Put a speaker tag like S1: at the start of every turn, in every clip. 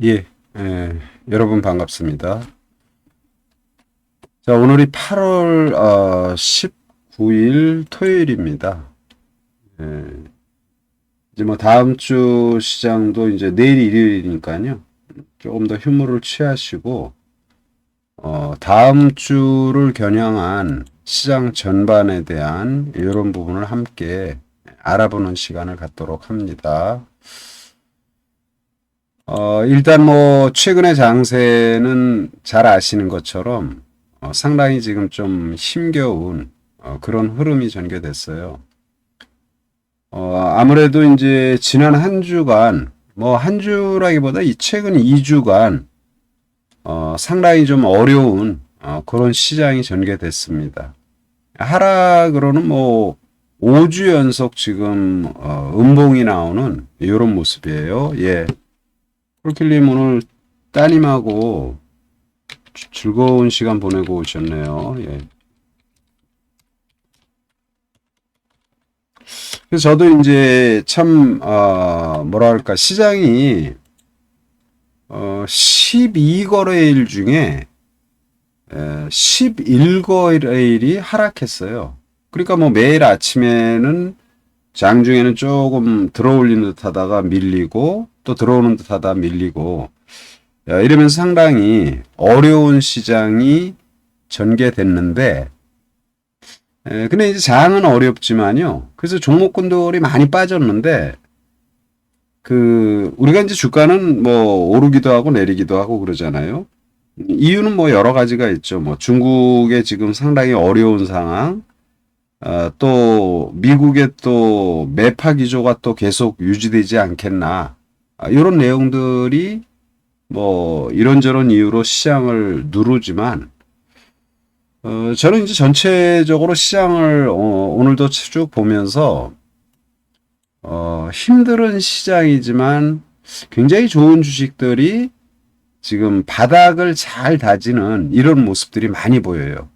S1: 예, 예, 여러분 반갑습니다. 자, 오늘이 8월 어, 19일 토요일입니다. 예, 이제 뭐 다음 주 시장도 이제 내일이 일요일이니까요. 조금 더 휴무를 취하시고 어, 다음 주를 겨냥한 시장 전반에 대한 이런 부분을 함께 알아보는 시간을 갖도록 합니다. 어, 일단 뭐, 최근의 장세는 잘 아시는 것처럼, 어, 상당히 지금 좀 힘겨운, 어, 그런 흐름이 전개됐어요. 어, 아무래도 이제 지난 한 주간, 뭐, 한 주라기보다 이 최근 2주간, 어, 상당히 좀 어려운, 어, 그런 시장이 전개됐습니다. 하락으로는 뭐, 5주 연속 지금, 어, 음봉이 나오는 이런 모습이에요. 예. 폴킬님 오늘 따님하고 주- 즐거운 시간 보내고 오셨네요. 예. 그래서 저도 이제 참, 어, 뭐랄까, 시장이, 어, 12거래일 중에, 11거래일이 하락했어요. 그러니까 뭐 매일 아침에는 장중에는 조금 들어올리는 듯 하다가 밀리고 또 들어오는 듯 하다 밀리고 야, 이러면서 상당히 어려운 시장이 전개됐는데 에, 근데 이제 장은 어렵지만요. 그래서 종목군들이 많이 빠졌는데 그 우리가 이제 주가는 뭐 오르기도 하고 내리기도 하고 그러잖아요. 이유는 뭐 여러 가지가 있죠. 뭐 중국의 지금 상당히 어려운 상황, 어, 또 미국의 또 매파 기조가 또 계속 유지되지 않겠나 아, 이런 내용들이 뭐 이런저런 이유로 시장을 누르지만 어, 저는 이제 전체적으로 시장을 어, 오늘도 쭉 보면서 어, 힘든 시장이지만 굉장히 좋은 주식들이 지금 바닥을 잘 다지는 이런 모습들이 많이 보여요.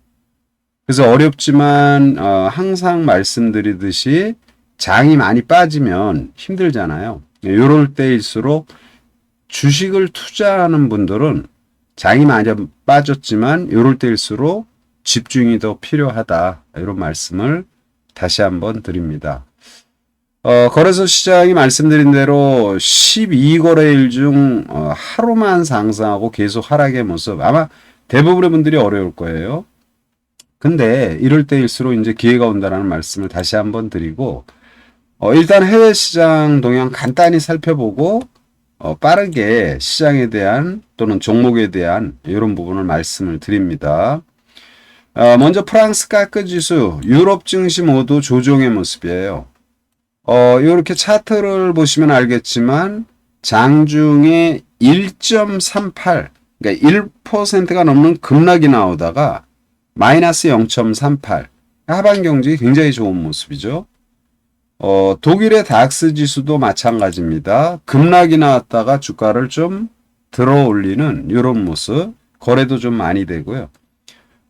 S1: 그래서 어렵지만 어, 항상 말씀드리듯이 장이 많이 빠지면 힘들잖아요. 이럴 때일수록 주식을 투자하는 분들은 장이 많이 빠졌지만 이럴 때일수록 집중이 더 필요하다. 이런 말씀을 다시 한번 드립니다. 어, 거래소 시장이 말씀드린 대로 12거래일 중 어, 하루만 상승하고 계속 하락의 모습 아마 대부분의 분들이 어려울 거예요. 근데 이럴 때일수록 이제 기회가 온다라는 말씀을 다시 한번 드리고 어, 일단 해외 시장 동향 간단히 살펴보고 어, 빠르게 시장에 대한 또는 종목에 대한 이런 부분을 말씀을 드립니다. 어, 먼저 프랑스 까크 지수, 유럽 증시 모두 조정의 모습이에요. 어, 이렇게 차트를 보시면 알겠지만 장중에 1.38, 그러니까 1%가 넘는 급락이 나오다가 마이너스 0.38, 하반 경직이 굉장히 좋은 모습이죠. 어, 독일의 닥스 지수도 마찬가지입니다. 급락이 나왔다가 주가를 좀 들어 올리는 이런 모습, 거래도 좀 많이 되고요.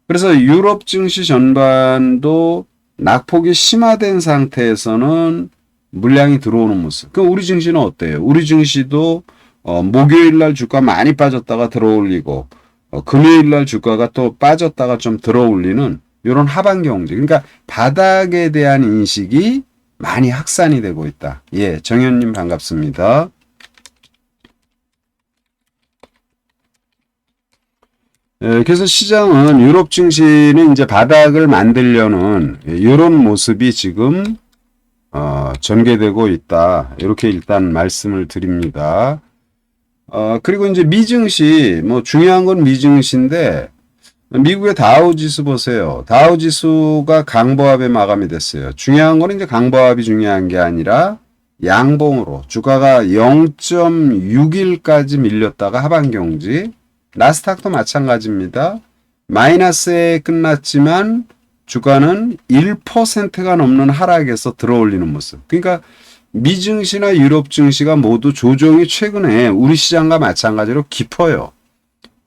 S1: 그래서 유럽 증시 전반도 낙폭이 심화된 상태에서는 물량이 들어오는 모습. 그럼 우리 증시는 어때요? 우리 증시도 어, 목요일 날 주가 많이 빠졌다가 들어올리고 어, 금요일 날 주가가 또 빠졌다가 좀 들어올리는 이런 하반 경제. 그러니까 바닥에 대한 인식이 많이 확산이 되고 있다. 예, 정현님 반갑습니다. 예, 그래서 시장은 유럽 증시는 이제 바닥을 만들려는 이런 모습이 지금 어, 전개되고 있다. 이렇게 일단 말씀을 드립니다. 어, 그리고 이제 미증시, 뭐 중요한 건 미증시인데, 미국의 다우 지수 보세요. 다우 지수가 강보합에 마감이 됐어요. 중요한 거는 이제 강보합이 중요한 게 아니라 양봉으로 주가가 0.61까지 밀렸다가 하반 경지. 나스닥도 마찬가지입니다. 마이너스에 끝났지만 주가는 1%가 넘는 하락에서 들어올리는 모습. 그러니까 미 증시나 유럽 증시가 모두 조정이 최근에 우리 시장과 마찬가지로 깊어요.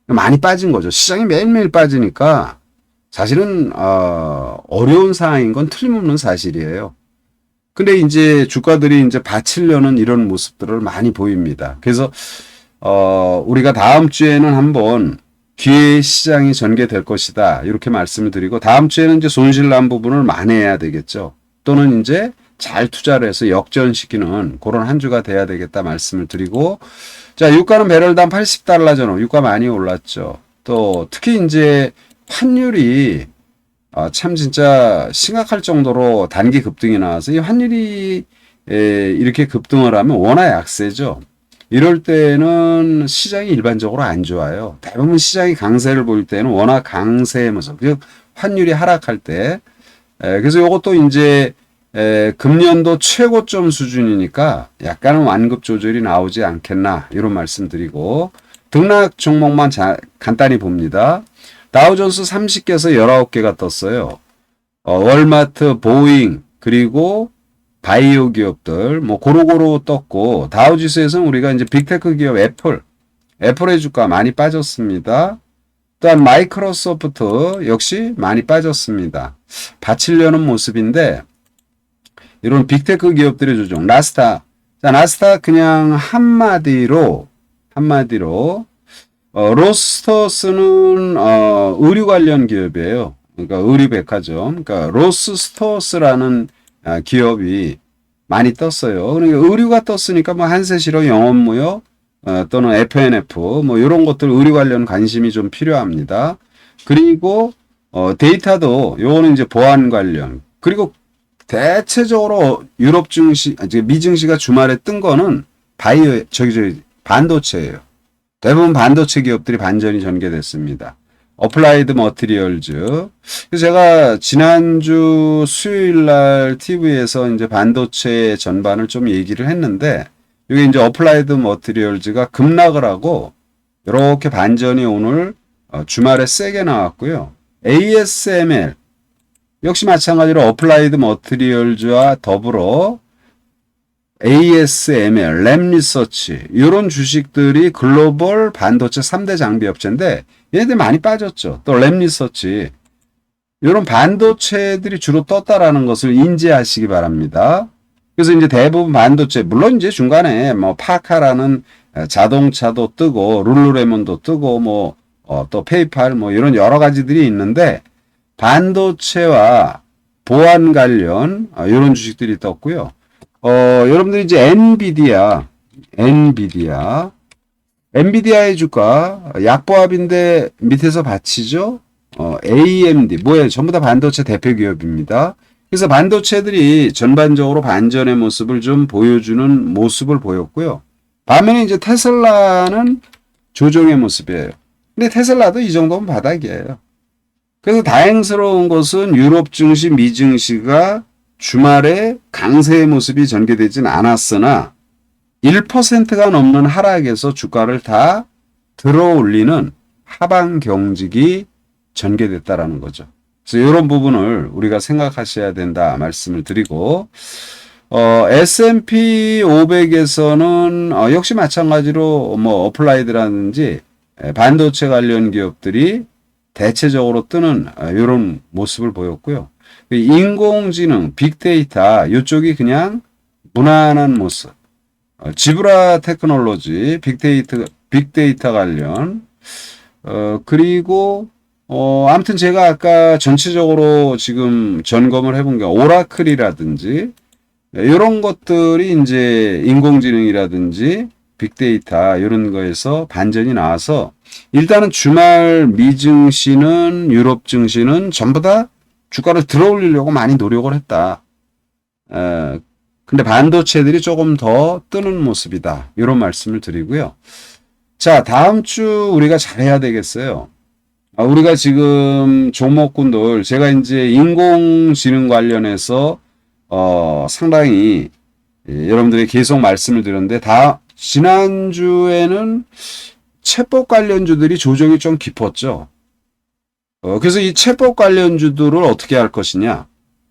S1: 많이 빠진 거죠. 시장이 매일매일 빠지니까 사실은 어, 어려운 상황인 건 틀림없는 사실이에요. 근데 이제 주가들이 이제 받치려는 이런 모습들을 많이 보입니다. 그래서 어, 우리가 다음 주에는 한번 기회 시장이 전개될 것이다. 이렇게 말씀을 드리고 다음 주에는 이제 손실 난 부분을 만회해야 되겠죠. 또는 이제 잘 투자를 해서 역전시키는 그런 한 주가 돼야 되겠다 말씀을 드리고 자, 유가는 배럴당 80달러 전후 유가 많이 올랐죠. 또 특히 이제 환율이 아, 참 진짜 심각할 정도로 단기 급등이 나와서 이 환율이 에, 이렇게 급등을 하면 워낙 약세죠. 이럴 때는 시장이 일반적으로 안 좋아요. 대부분 시장이 강세를 보일 때는 워낙 모습, 즉 환율이 하락할 때. 에, 그래서 이것도 이제 에, 금년도 최고점 수준이니까 약간은 완급 조절이 나오지 않겠나 이런 말씀드리고 등락 종목만 자, 간단히 봅니다. 다우존스 30개에서 19개가 떴어요. 어, 월마트, 보잉, 그리고 바이오 기업들, 뭐, 고루고루 떴고, 다우지수에서는 우리가 이제 빅테크 기업 애플, 애플의 주가 많이 빠졌습니다. 또한 마이크로소프트 역시 많이 빠졌습니다. 받치려는 모습인데, 이런 빅테크 기업들의 조정, 나스타. 자, 나스타 그냥 한마디로, 한마디로, 어, 로스터스는, 어, 의류 관련 기업이에요. 그러니까 의류 백화점. 그러니까 로스스토어스라는 아, 기업이 많이 떴어요. 그러니까 의류가 떴으니까 뭐 한세실업 영업무역, 어, 또는 FNF, 뭐 이런 것들 의류 관련 관심이 좀 필요합니다. 그리고, 어, 데이터도 요거는 이제 보안 관련. 그리고 대체적으로 유럽 증시, 아, 미 증시가 주말에 뜬 거는 바이오, 저기, 저기, 반도체예요. 대부분 반도체 기업들이 반전이 전개됐습니다. 어플라이드 머티리얼즈. 제가 지난주 수요일 날 TV에서 이제 반도체 전반을 좀 얘기를 했는데, 이게 이제 어플라이드 머티리얼즈가 급락을 하고, 이렇게 반전이 오늘 어, 주말에 세게 나왔고요. ASML. 역시 마찬가지로 어플라이드 머티리얼즈와 더불어 ASML, 램 리서치 이런 주식들이 글로벌 반도체 3대 장비 업체인데 얘네들 많이 빠졌죠. 또 램 리서치 이런 반도체들이 주로 떴다라는 것을 인지하시기 바랍니다. 그래서 이제 대부분 반도체 물론 이제 중간에 뭐 파카라는 자동차도 뜨고 룰루레몬도 뜨고 뭐 어, 또 페이팔 뭐 이런 여러 가지들이 있는데 반도체와 보안 관련 어, 이런 주식들이 떴고요. 어, 여러분들이 이제 엔비디아, 엔비디아, 엔비디아의 주가 약보합인데 밑에서 받치죠. 어, AMD 뭐예요? 전부 다 반도체 대표 기업입니다. 그래서 반도체들이 전반적으로 반전의 모습을 좀 보여주는 모습을 보였고요. 반면에 이제 테슬라는 조정의 모습이에요. 근데 테슬라도 이 정도면 바닥이에요. 그래서 다행스러운 것은 유럽 증시, 미 증시가 주말에 강세의 모습이 전개되진 않았으나 1%가 넘는 하락에서 주가를 다 들어 올리는 하방 경직이 전개됐다라는 거죠. 그래서 이런 부분을 우리가 생각하셔야 된다 말씀을 드리고 어, S&P 500에서는 어, 역시 마찬가지로 뭐 어플라이드라든지 반도체 관련 기업들이 대체적으로 뜨는 이런 어, 모습을 보였고요. 그 인공지능, 빅데이터 이쪽이 그냥 무난한 모습. 어, 지브라 테크놀로지, 빅데이터, 빅데이터 관련, 어, 그리고, 어, 아무튼 제가 아까 전체적으로 지금 점검을 해본 게 오라클이라든지, 이런 것들이 이제 인공지능이라든지, 빅데이터, 이런 거에서 반전이 나와서, 일단은 주말 미증시는, 유럽 증시는 전부 다 주가를 들어올리려고 많이 노력을 했다. 에, 근데 반도체들이 조금 더 뜨는 모습이다. 이런 말씀을 드리고요. 자, 다음 주 우리가 잘해야 되겠어요. 아, 우리가 지금 종목군들, 제가 이제 인공지능 관련해서, 어, 상당히, 예, 여러분들이 계속 말씀을 드렸는데, 다, 지난주에는 채법 관련주들이 조정이 좀 깊었죠. 어, 그래서 이 채법 관련주들을 어떻게 할 것이냐?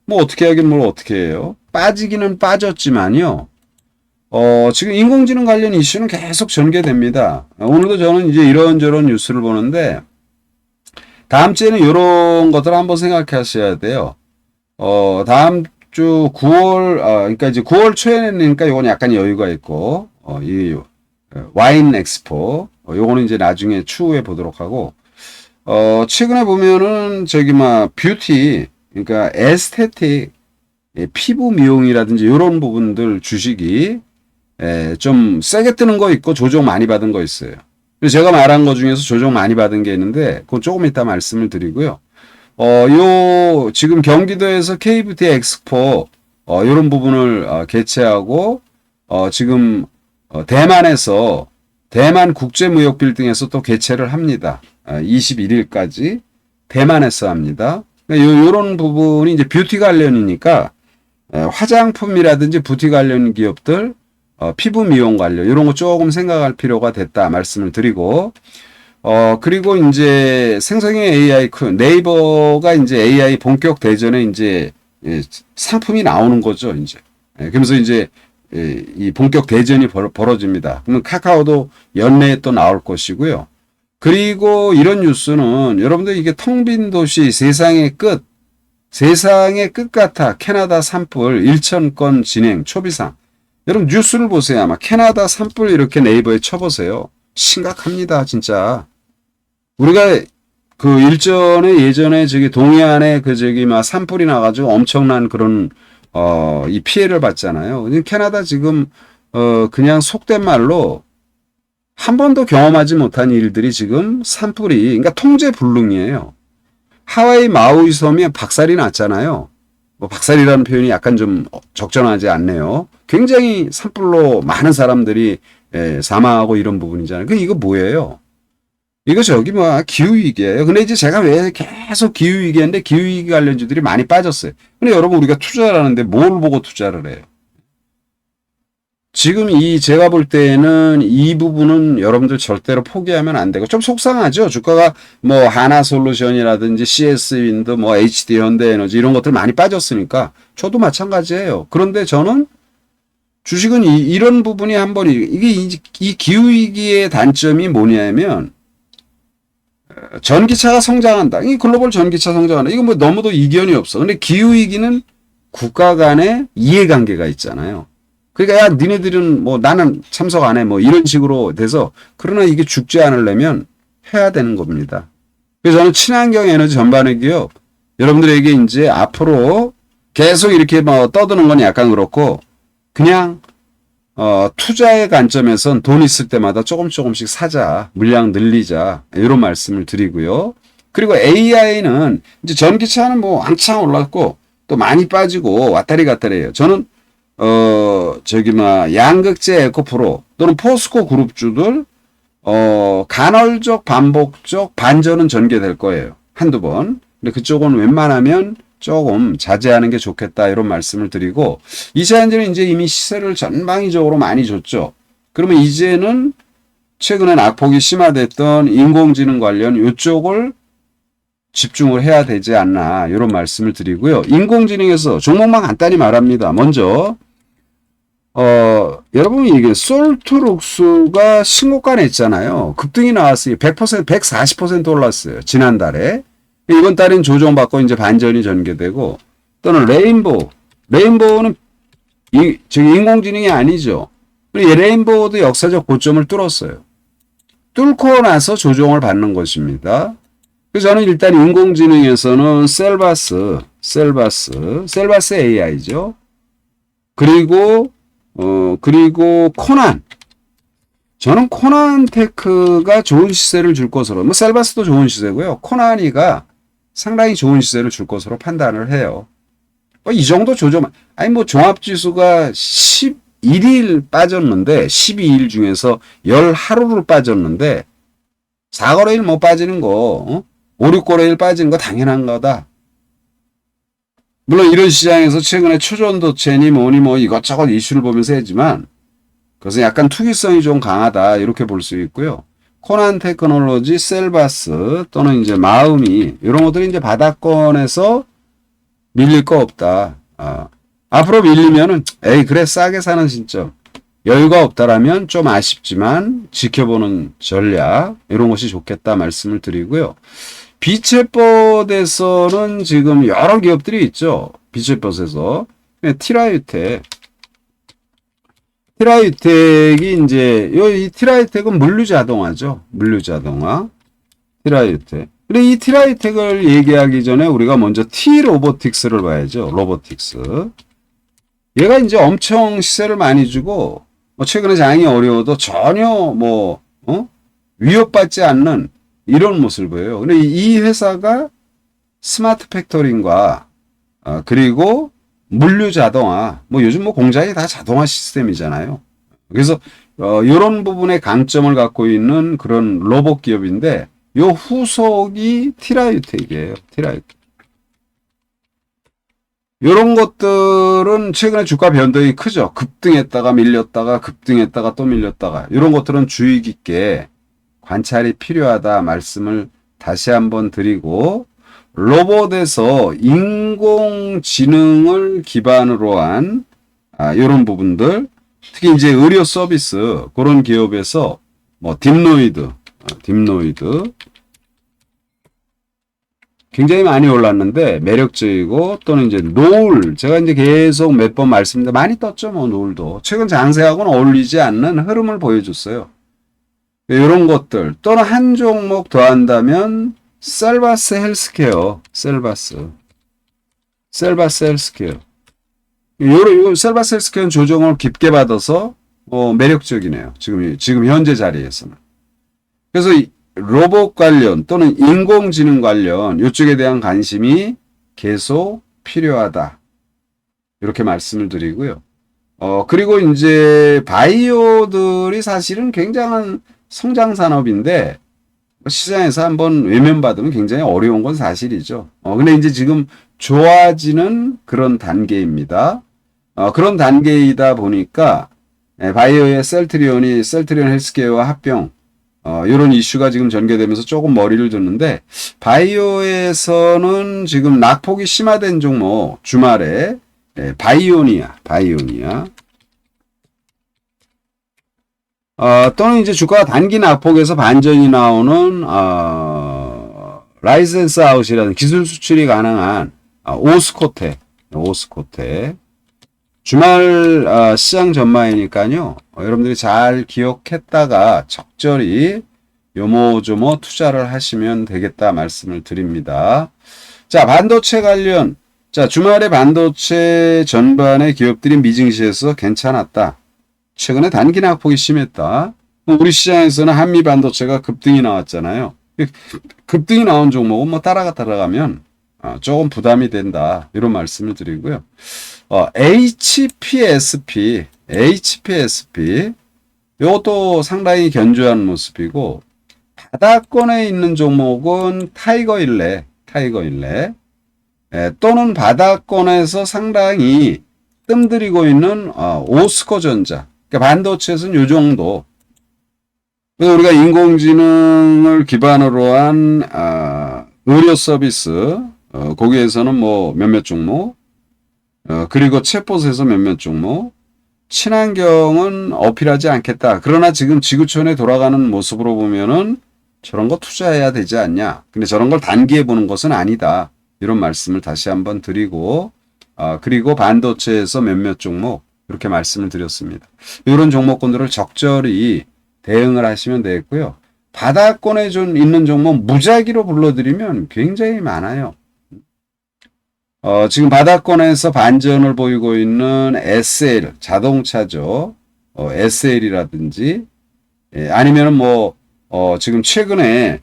S1: 뭐 어떻게 하긴 뭘 어떻게 해요? 빠지기는 빠졌지만요. 어, 지금 인공지능 관련 이슈는 계속 전개됩니다. 오늘도 저는 이제 이런저런 뉴스를 보는데 다음 주에는 이런 것들 한번 생각해 하셔야 돼요. 어, 다음 주 9월, 아, 그러니까 이제 9월 초에니까 이건 약간 여유가 있고, 어, 이 어, 와인 엑스포. 어, 요거는 이제 나중에 추후에 보도록 하고, 어, 최근에 보면은 저기 막 뷰티, 그러니까 에스테틱, 예, 피부 미용이라든지 이런 부분들 주식이 예, 좀 세게 뜨는 거 있고 조정 많이 받은 거 있어요. 그래서 제가 말한 거 중에서 조정 많이 받은 게 있는데 그건 조금 이따 말씀을 드리고요. 어, 요 지금 경기도에서 KBT 엑스포 어, 이런 부분을 어, 개최하고 어, 지금 어, 대만에서 대만 국제무역 빌딩에서 또 개최를 합니다. 아, 21일까지 대만에서 합니다. 그러니까 요, 요런 부분이 이제 뷰티 관련이니까 에, 화장품이라든지 뷰티 관련 기업들 어, 피부 미용 관련 이런 거 조금 생각할 필요가 됐다 말씀을 드리고 어 그리고 이제 생성형 AI 크 네이버가 이제 AI 본격 대전에 이제 예, 상품이 나오는 거죠 이제 예, 그러면서 이제 예, 이 본격 대전이 벌, 벌어집니다. 그러면 카카오도 연내에 또 나올 것이고요. 그리고 이런 뉴스는 여러분들 이게 텅 빈 도시 세상의 끝 세상의 끝 같아 캐나다 산불 1천 건 진행 초비상 여러분 뉴스를 보세요. 아마 캐나다 산불 이렇게 네이버에 쳐보세요. 심각합니다, 진짜. 우리가 그 일전에 예전에 저기 동해안에 그 저기 막 산불이 나가지고 엄청난 그런 어 이 피해를 봤잖아요. 근데 캐나다 지금 어 그냥 속된 말로 한 번도 경험하지 못한 일들이 지금 산불이 그러니까 통제 불능이에요. 하와이 마우이 섬에 박살이 났잖아요. 뭐 박살이라는 표현이 약간 좀 적절하지 않네요. 굉장히 산불로 많은 사람들이 예, 사망하고 이런 부분이잖아요. 그 이거 뭐예요? 이거 저기 뭐 기후 위기예요. 근데 이제 제가 왜 계속 기후 위기인데 기후 위기 관련주들이 많이 빠졌어요. 근데 여러분 우리가 투자를 하는데 뭘 보고 투자를 해요? 지금 이 제가 볼 때는 이 부분은 여러분들 절대로 포기하면 안 되고 좀 속상하죠. 주가가 뭐 하나솔루션이라든지 CS윈드, 뭐 HD 현대에너지 이런 것들 많이 빠졌으니까 저도 마찬가지예요. 그런데 저는 주식은 이, 이런 부분이 한번 이게 이, 이 기후 위기의 단점이 뭐냐면 어, 전기차가 성장한다. 이 글로벌 전기차 성장한다. 이거 뭐 너무도 이견이 없어. 근데 기후 위기는 국가 간의 이해관계가 있잖아요. 그러니까 야 니네들은 뭐 나는 참석 안 해 뭐 이런 식으로 돼서 그러나 이게 죽지 않으려면 해야 되는 겁니다. 그래서 저는 친환경 에너지 전반의 기업 여러분들에게 이제 앞으로 계속 이렇게 뭐 떠드는 건 약간 그렇고 그냥 어, 투자의 관점에선 돈 있을 때마다 조금 조금씩 사자, 물량 늘리자 이런 말씀을 드리고요. 그리고 AI는 이제 전기차는 뭐 한창 올랐고 또 많이 빠지고 왔다리 갔다리 해요. 저는 어, 저기, 막, 양극재 에코프로 또는 포스코 그룹주들, 어, 간헐적, 반복적 반전은 전개될 거예요. 한두 번. 근데 그쪽은 웬만하면 조금 자제하는 게 좋겠다, 이런 말씀을 드리고, 이사연들은 이제 이미 시세를 전방위적으로 많이 줬죠. 그러면 이제는 최근에 낙폭이 심화됐던 인공지능 관련 이쪽을 집중을 해야 되지 않나, 이런 말씀을 드리고요. 인공지능에서 종목만 간단히 말합니다. 먼저, 어, 여러분 이게 솔트룩스가 신고가 냈잖아요. 급등이 나왔어요. 100% 140% 올랐어요. 지난달에. 이번 달엔 조정받고 이제 반전이 전개되고 또는 레인보우. 레인보우는 이, 저기 인공지능이 아니죠. 이 레인보우도 역사적 고점을 뚫었어요. 뚫고 나서 조정을 받는 것입니다. 그래서 저는 일단 인공지능에서는 셀바스, 셀바스, 셀바스 AI죠. 그리고 어, 그리고 코난. 저는 코난 테크가 좋은 시세를 줄 것으로, 뭐 셀바스도 좋은 시세고요. 코난이가 상당히 좋은 시세를 줄 것으로 판단을 해요. 뭐이 정도 조정, 아니 뭐 종합지수가 11일 빠졌는데, 12일 중에서 10하루를 빠졌는데, 4거래일 못 빠지는 거, 어? 5, 6거래일 빠지는 거 당연한 거다. 물론 이런 시장에서 최근에 초전도체니 뭐니 뭐 이것저것 이슈를 보면서 했지만 그것은 약간 투기성이 좀 강하다 이렇게 볼 수 있고요. 코난 테크놀로지, 셀바스 또는 이제 마음이 이런 것들이 이제 바닥권에서 밀릴 거 없다. 아, 앞으로 밀리면은 에이 그래 싸게 사는 신점 여유가 없다라면 좀 아쉽지만 지켜보는 전략 이런 것이 좋겠다 말씀을 드리고요. 비체법에서는 지금 여러 기업들이 있죠. 비체법에서. 티라유테. 티라유텍이 이제 요이 티라유텍은 물류 자동화죠. 물류 자동화. 티라유텍. 근데 이 티라유텍을 얘기하기 전에 우리가 먼저 T 로보틱스를 봐야죠. 로보틱스. 얘가 이제 엄청 시세를 많이 주고 뭐 최근에 장이 어려워도 전혀 뭐 어? 위협받지 않는 이런 모습을 보여요. 근데 이 회사가 스마트 팩토링과 어, 그리고 물류 자동화 뭐 요즘 뭐 공장이 다 자동화 시스템이잖아요. 그래서 어, 이런 부분에 강점을 갖고 있는 그런 로봇 기업인데 요 후속이 티라유텍이에요. 티라유텍. 이런 것들은 최근에 주가 변동이 크죠. 급등했다가 밀렸다가 급등했다가 또 밀렸다가 이런 것들은 주의 깊게 관찰이 필요하다 말씀을 다시 한번 드리고 로봇에서 인공지능을 기반으로 한 아, 이런 부분들 특히 이제 의료 서비스 그런 기업에서 뭐 딥노이드, 어, 딥노이드. 굉장히 많이 올랐는데 매력적이고 또는 이제 노을 제가 이제 계속 몇 번 말씀드린 많이 떴죠 뭐 노을도. 최근 장세하고는 어울리지 않는 흐름을 보여줬어요. 이런 것들. 또는 한 종목 더 한다면 셀바스 헬스케어 셀바스 셀바스 헬스케어 요런 요 셀바스 헬스케어는 조정을 깊게 받아서 어, 매력적이네요. 지금 지금 현재 자리에서는. 그래서 이 로봇 관련 또는 인공지능 관련 이쪽에 대한 관심이 계속 필요하다. 이렇게 말씀을 드리고요. 어, 그리고 이제 바이오들이 사실은 굉장한 성장 산업인데 시장에서 한번 외면받으면 굉장히 어려운 건 사실이죠. 어, 근데 이제 지금 좋아지는 그런 단계입니다. 어, 그런 단계이다 보니까 예, 바이오의 셀트리온이 셀트리온 헬스케어와 합병 어, 이런 이슈가 지금 전개되면서 조금 머리를 줬는데 바이오에서는 지금 낙폭이 심화된 종목 주말에 예, 바이오니아 바이오니아 어, 또는 이제 주가 단기 낙폭에서 반전이 나오는 어, 라이센스 아웃이라는 기술 수출이 가능한 아, 오스코테 오스코테 주말 아, 시장 전망이니까요. 어, 여러분들이 잘 기억했다가 적절히 요모조모 투자를 하시면 되겠다 말씀을 드립니다. 자, 반도체 관련. 자, 주말에 반도체 전반의 기업들이 미증시에서 괜찮았다. 최근에 단기 낙폭이 심했다. 우리 시장에서는 한미 반도체가 급등이 나왔잖아요. 급등이 나온 종목은 뭐 따라가 따라가면 아, 조금 부담이 된다. 이런 말씀을 드리고요. 어, HPSP, HPSP, 이것도 상당히 견조한 모습이고, 바닥권에 있는 종목은 타이거 일레, 타이거 일레, 예, 또는 바닥권에서 상당히 뜸들이고 있는 어, 오스코 전자, 그러니까 반도체에서는 이 정도. 그래서 우리가 인공지능을 기반으로 한 아, 의료 서비스, 어, 거기에서는 뭐 몇몇 종목, 어, 그리고 챗봇에서 몇몇 종목, 친환경은 어필하지 않겠다. 그러나 지금 지구촌에 돌아가는 모습으로 보면은 저런 거 투자해야 되지 않냐. 근데 저런 걸 단기에 보는 것은 아니다. 이런 말씀을 다시 한번 드리고, 어, 그리고 반도체에서 몇몇 종목, 이렇게 말씀을 드렸습니다. 이런 종목군들을 적절히 대응을 하시면 되겠고요. 바닥권에 좀 있는 종목 무작위로 불러드리면 굉장히 많아요. 어, 지금 바닥권에서 반전을 보이고 있는 SL, 자동차죠. 어, SL이라든지, 예, 아니면은 뭐, 어, 지금 최근에,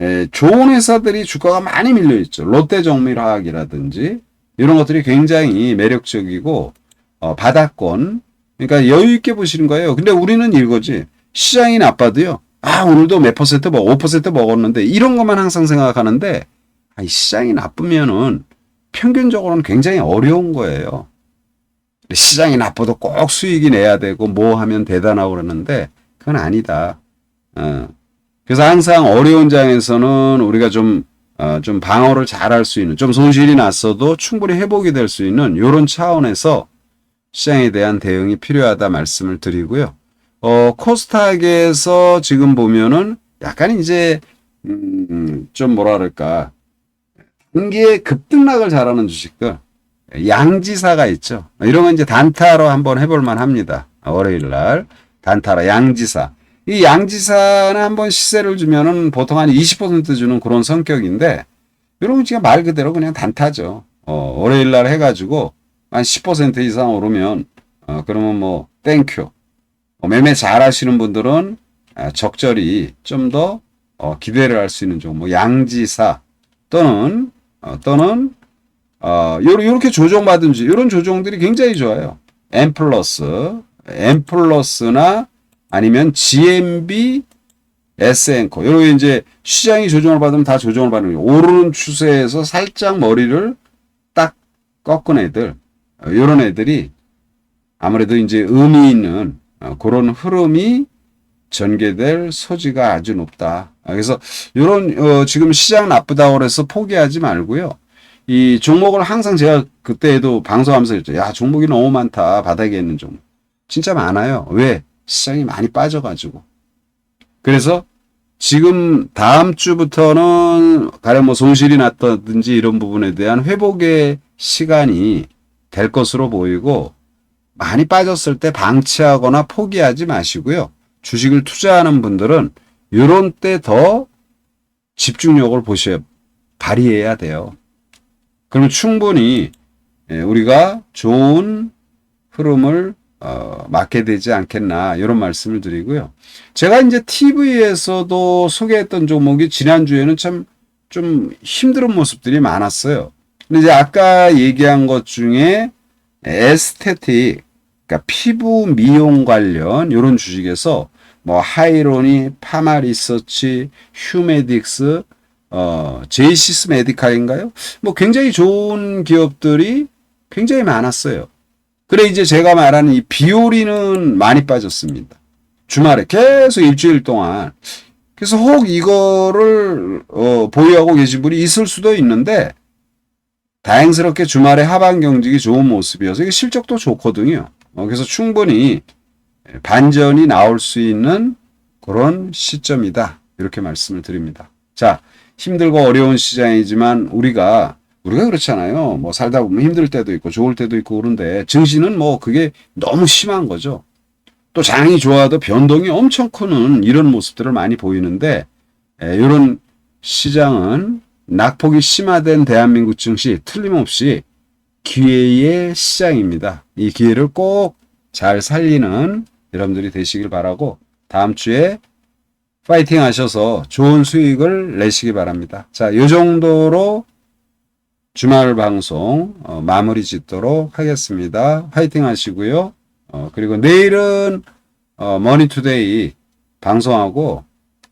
S1: 예, 좋은 회사들이 주가가 많이 밀려 있죠. 롯데정밀화학이라든지, 이런 것들이 굉장히 매력적이고, 어, 바닥권. 그러니까 여유 있게 보시는 거예요. 근데 우리는 이거지. 시장이 나빠도요. 아, 오늘도 몇 퍼센트 먹, 5% 먹었는데, 이런 것만 항상 생각하는데, 아, 시장이 나쁘면은, 평균적으로는 굉장히 어려운 거예요. 시장이 나빠도 꼭 수익이 내야 되고 뭐 하면 대단하고 그러는데 그건 아니다. 어. 그래서 항상 어려운 장에서는 우리가 좀, 어, 좀 방어를 잘 할 수 있는, 좀 손실이 났어도 충분히 회복이 될 수 있는 이런 차원에서 시장에 대한 대응이 필요하다 말씀을 드리고요. 어, 코스닥에서 지금 보면은 약간 이제, 음, 좀 뭐라 그럴까. 단기에 급등락을 잘하는 주식들 양지사가 있죠. 이런 건 이제 단타로 한번 해볼 만 합니다. 월요일 날 단타라 양지사. 이 양지사는 한번 시세를 주면은 보통 한 20% 주는 그런 성격인데 이런 거 지금 말 그대로 그냥 단타죠. 어, 월요일 날 해가지고 한 10% 이상 오르면 어, 그러면 뭐 땡큐. 어, 매매 잘 하시는 분들은 아, 적절히 좀더 어, 기대를 할 수 있는 종목, 뭐 양지사 또는 어, 또는 어, 요, 요렇게 조정받은지 이런 조정들이 굉장히 좋아요. M 플러스, M 플러스나 아니면 GMB, SN코 요런 이제 시장이 조정을 받으면 다 조정을 받는 거예요. 오르는 추세에서 살짝 머리를 딱 꺾은 애들, 어, 요런 애들이 아무래도 이제 의미 있는 어, 그런 흐름이 전개될 소지가 아주 높다. 아, 그래서 이런 어, 지금 시장 나쁘다고 그래서 포기하지 말고요. 이 종목을 항상 제가 그때에도 방송하면서 했죠. 야 종목이 너무 많다. 바닥에 있는 종목. 진짜 많아요. 왜? 시장이 많이 빠져가지고. 그래서 지금 다음 주부터는 가령 뭐 손실이 났다든지 이런 부분에 대한 회복의 시간이 될 것으로 보이고 많이 빠졌을 때 방치하거나 포기하지 마시고요. 주식을 투자하는 분들은 이런 때 더 집중력을 보셔야 발휘해야 돼요. 그러면 충분히 예, 우리가 좋은 흐름을 어, 맞게 되지 않겠나 이런 말씀을 드리고요. 제가 이제 TV에서도 소개했던 종목이 지난주에는 참 좀 힘든 모습들이 많았어요. 근데 이제 아까 얘기한 것 중에 에스테틱, 그러니까 피부 미용 관련 이런 주식에서 뭐 하이로니, 파마리서치, 휴메딕스, 어, 제이시스 메디칼인가요? 뭐 굉장히 좋은 기업들이 굉장히 많았어요. 그래 이제 제가 말하는 이 비오리는 많이 빠졌습니다. 주말에 계속 일주일 동안 그래서 혹 이거를 어, 보유하고 계신 분이 있을 수도 있는데 다행스럽게 주말에 하반 경직이 좋은 모습이어서 이게 실적도 좋거든요. 어, 그래서 충분히 반전이 나올 수 있는 그런 시점이다. 이렇게 말씀을 드립니다. 자, 힘들고 어려운 시장이지만 우리가 우리가 그렇잖아요. 뭐 살다 보면 힘들 때도 있고 좋을 때도 있고 그런데 증시는 뭐 그게 너무 심한 거죠. 또 장이 좋아도 변동이 엄청 크는 이런 모습들을 많이 보이는데 에, 이런 시장은 낙폭이 심화된 대한민국 증시 틀림없이 기회의 시장입니다. 이 기회를 꼭 잘 살리는 여러분들이 되시길 바라고 다음 주에 파이팅 하셔서 좋은 수익을 내시기 바랍니다. 자, 이 정도로 주말 방송 어, 마무리 짓도록 하겠습니다. 파이팅 하시고요. 어, 그리고 내일은 어, 머니투데이 방송하고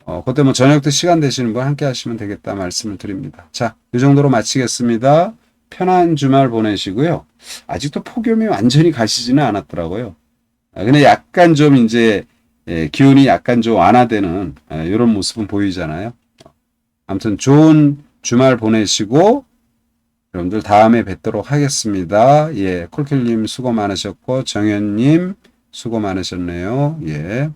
S1: 어, 그때 뭐 저녁 때 시간 되시는 분 함께 하시면 되겠다 말씀을 드립니다. 자, 이 정도로 마치겠습니다. 편한 주말 보내시고요. 아직도 폭염이 완전히 가시지는 않았더라고요. 아, 근데 약간 좀 이제 예, 기온이 약간 좀 완화되는 아, 이런 모습은 보이잖아요. 아무튼 좋은 주말 보내시고 여러분들 다음에 뵙도록 하겠습니다. 예, 콜킬님 수고 많으셨고 정현님 수고 많으셨네요. 예.